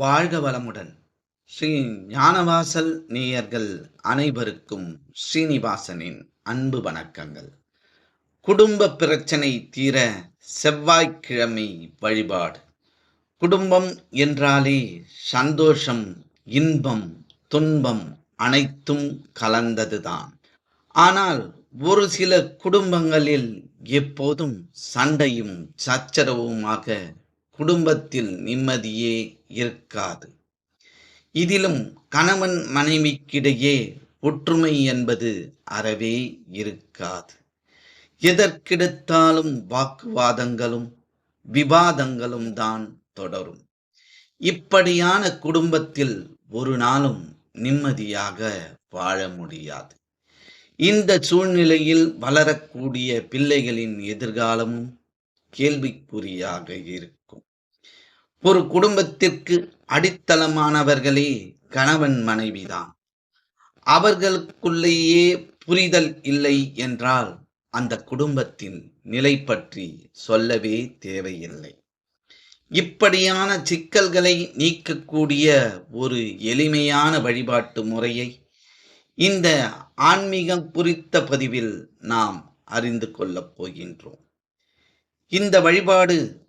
வாழ்க வளமுடன். ஸ்ரீ ஞானவாசல் நேயர்கள் அனைவருக்கும் ஸ்ரீனிவாசனின் அன்பு வணக்கங்கள். குடும்ப பிரச்சனை தீர செவ்வாய்க்கிழமை வழிபாடு. குடும்பம் என்றாலே சந்தோஷம் இன்பம் துன்பம் அனைத்தும் கலந்ததுதான். ஆனால் ஒரு சில குடும்பங்களில் எப்போதும் சண்டையும் சச்சரவுமாக குடும்பத்தில் நிம்மதியே இருக்காது. இதிலும் கணவன் மனைவிக்கிடையே ஒற்றுமை என்பது அறவே இருக்காது. எதற்கெடுத்தாலும் வாக்குவாதங்களும் விவாதங்களும் தான் தொடரும். இப்படியான குடும்பத்தில் ஒரு நாளும் நிம்மதியாக வாழ முடியாது. இந்த சூழ்நிலையில் வளரக்கூடிய பிள்ளைகளின் எதிர்காலமும் கேள்விக்குறியாக இருக்கும். ஒரு குடும்பத்திற்கு அடித்தளமானவர்களே கணவன் மனைவிதான். அவர்களுக்குள்ளேயே புரிதல் இல்லை என்றால் அந்த குடும்பத்தின் நிலை பற்றி சொல்லவே தேவையில்லை. இப்படியான சிக்கல்களை நீக்கக்கூடிய ஒரு எளிமையான வழிபாட்டு முறையை இந்த ஆன்மீகம் குறித்த பதிவில் நாம் அறிந்து கொள்ளப் போகின்றோம். இந்த வழிபாடு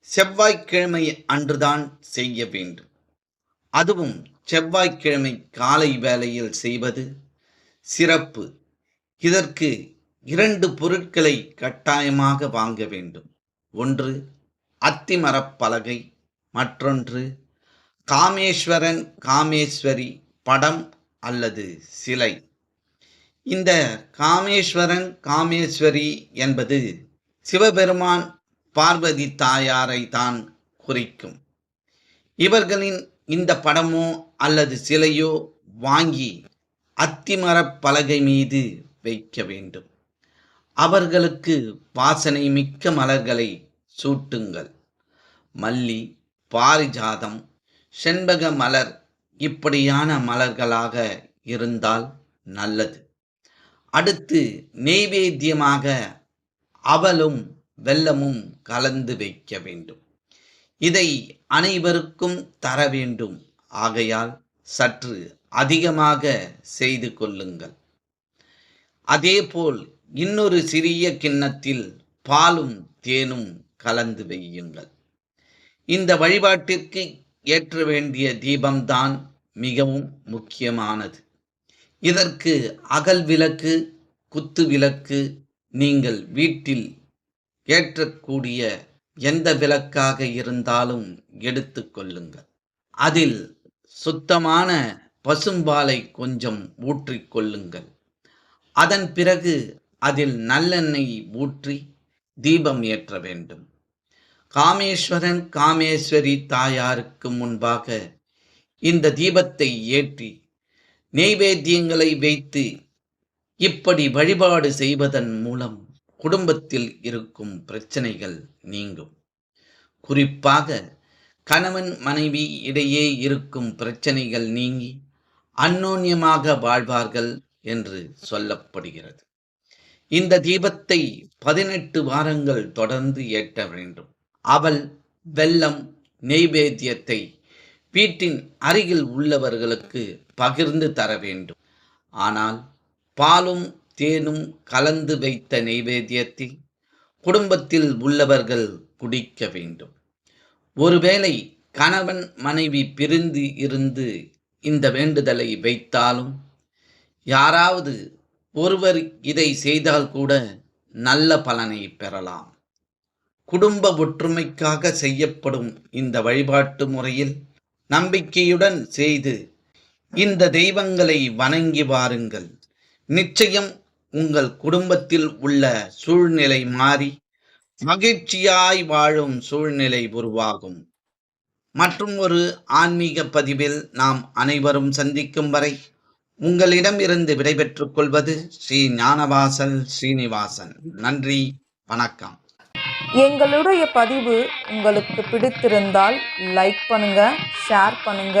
செவ்வாய்க்கிழமை அன்றுதான் செய்ய வேண்டும். அதுவும் செவ்வாய்க்கிழமை காலை வேளையில் செய்வது சிறப்பு. இதற்கு இரண்டு பொருட்களை கட்டாயமாக வாங்க வேண்டும். ஒன்று அத்திமரப்பலகை மற்றொன்று காமேஸ்வரன் காமேஸ்வரி படம் அல்லது சிலை. இந்த காமேஸ்வரன் காமேஸ்வரி என்பது சிவபெருமான் பார்வதி தாயாரை தான் குறிக்கும். இவர்களின் இந்த படமோ அல்லது சிலையோ வாங்கி அத்திமரப் பலகை மீது வைக்க வேண்டும். அவர்களுக்கு வாசனை மிக்க மலர்களை சூட்டுங்கள். மல்லி பாரிஜாதம் செண்பக மலர் இப்படியான மலர்களாக இருந்தால் நல்லது. அடுத்து நெய்வேத்தியமாக அவலும் வெல்லமும் கலந்து வைக்க வேண்டும். இதை அனைவருக்கும் தர வேண்டும். ஆகையால் சற்று அதிகமாக செய்து கொள்ளுங்கள். அதேபோல் இன்னொரு சிறிய கிண்ணத்தில் பாலும் தேனும் கலந்து வையுங்கள். இந்த வழிபாட்டிற்கு ஏற்ற வேண்டிய தீபம்தான் மிகவும் முக்கியமானது. இதற்கு அகல் விளக்கு குத்து விளக்கு நீங்கள் வீட்டில் ஏற்றக்கூடிய எந்த விளக்காக இருந்தாலும் எடுத்து கொள்ளுங்கள். அதில் சுத்தமான பசும்பாலை கொஞ்சம் ஊற்றிக்கொள்ளுங்கள் அதன் பிறகு அதில் நல்லெண்ணெய் ஊற்றி தீபம் ஏற்ற வேண்டும். காமேஸ்வரன் காமேஸ்வரி தாயாருக்கு முன்பாக இந்த தீபத்தை ஏற்றி நெய்வேத்தியங்களை வைத்து இப்படி வழிபாடு செய்வதன் மூலம் குடும்பத்தில் இருக்கும் பிரச்சனைகள் நீங்கும். குறிப்பாக கணவன் மனைவி இடையே இருக்கும் பிரச்சனைகள் நீங்கி அந்யோன்யமாக வாழ்வார்கள் என்று சொல்லப்படுகிறது. இந்த தீபத்தை பதினெட்டு வாரங்கள் தொடர்ந்து ஏற்ற வேண்டும். அவள் வெள்ளம் நெய்வேத்தியத்தை வீட்டின் அருகில் உள்ளவர்களுக்கு பகிர்ந்து தர வேண்டும். ஆனால் பாலும் தேனும் கலந்து வைத்த நெய்வேத்தியத்தை குடும்பத்தில் உள்ளவர்கள் குடிக்க வேண்டும். ஒருவேளை கணவன் மனைவி பிரிந்து இருந்து இந்த வேண்டுதலை வைத்தாலும் யாராவது ஒருவர் இதை செய்தால் கூட நல்ல பலனை பெறலாம். குடும்ப ஒற்றுமைக்காக செய்யப்படும் இந்த வழிபாட்டு முறையில் நம்பிக்கையுடன் செய்து இந்த தெய்வங்களை வணங்கி வாருங்கள். நிச்சயம் உங்கள் குடும்பத்தில் உள்ள சூழ்நிலை மாறி மகிழ்ச்சியாய் வாழும் சூழ்நிலை உருவாகும். மற்றும் ஒரு ஆன்மீக பதிவில் நாம் அனைவரும் சந்திக்கும் வரை உங்களிடம் இருந்து விடைபெற்றுக் கொள்வது ஸ்ரீ ஞானவாசல் ஸ்ரீனிவாசன். நன்றி வணக்கம். எங்களுடைய பதிவு உங்களுக்கு பிடித்திருந்தால் லைக் பண்ணுங்க ஷேர் பண்ணுங்க